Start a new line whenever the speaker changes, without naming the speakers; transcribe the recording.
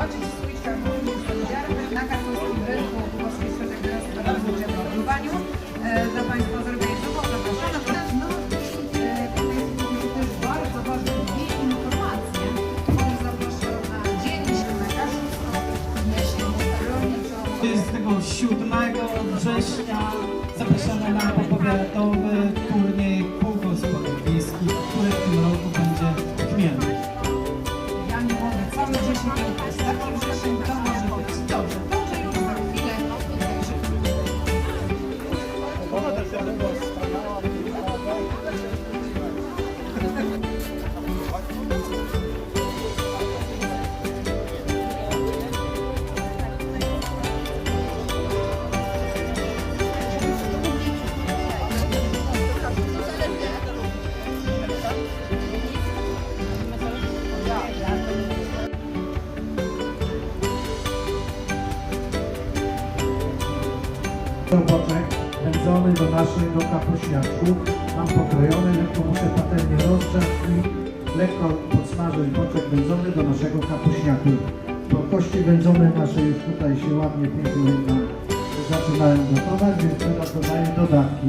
zobaczyć swój kartoniczny solidarny na kartowskim rynku Polski Środek Gospodarczym w Odbywaniu. E, Dla Państwa zorganizował, zapraszam. No i e, też bardzo ważne dwie informacje, które zapraszam na Dzień Lekarzystwa, Myśl Rolniczą.
27 września zapraszamy na popowiatowy
Thank you.
Boczek wędzony do naszego kapuśniaczku. Mam pokrojony, lekko muszę patelnię rozgrzać i lekko podsmażyć boczek wędzony do naszego kapuśniaku. Bo kości wędzone nasze już tutaj się ładnie, pięknie zaczynają gotować, więc teraz dodaję dodatki.